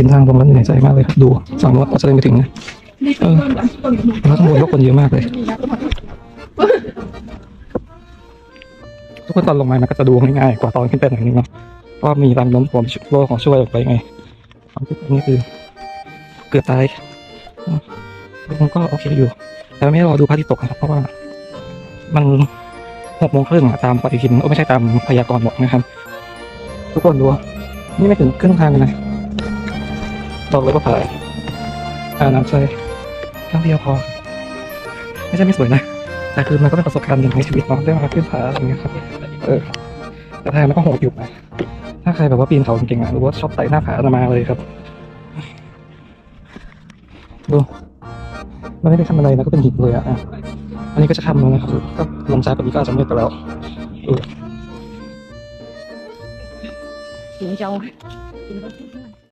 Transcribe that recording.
เห็นทางลงแล้วเหนื่อยใจมากเลยครับดูฝั่งโน้นกว่าจะเดินไปถึงนะเออแล้วข้างบนก็คนเยอะมากเลย ทุกคนตอนลงมามันก็จะดูง่ายๆกว่าตอนขึ้นไปหน่อยนึงเนาะเพราะว่ามีแรงโน้มถ่วงโลกของช่วยออกไปไงความคิดนี่คือเกือบตายอืมมันก็โอเคอยู่ แต่ไม่รอดูพระอาทิตย์ตกนะครับเพราะว่า มันหกโมงครึ่งอะตามปฏิทินโอ้ไม่ใช่ตามพยากรณ์บอกนะครับ ทุกคนดู นี่ไม่ถึงครึ่งทางเลยนะ ตกเลยก็ผ่านอ่าน้ำใส่ครั้งเดียวพอ ไม่ใช่ไม่สวยนะ แต่คือมันก็เป็นประสบการณ์หนึ่งในชีวิตเนาะได้มาขึ้นผาอะไรเงี้ยครับเออแต่ทางมันก็โหดอยู่นะถ้าใครแบบว่าปีนเขาเก่งๆนะหรือว่าชอบไต่หน้าผาจะมาเลยครับดูมันไม่ได้ทำอะไรนะก็เป็นหินเลยอะอันนี้ก็จะทำแล้วนะครับก็ลงซ้ายกบนี้ก็อาจจะมืดไปแล้วเออจริงจัง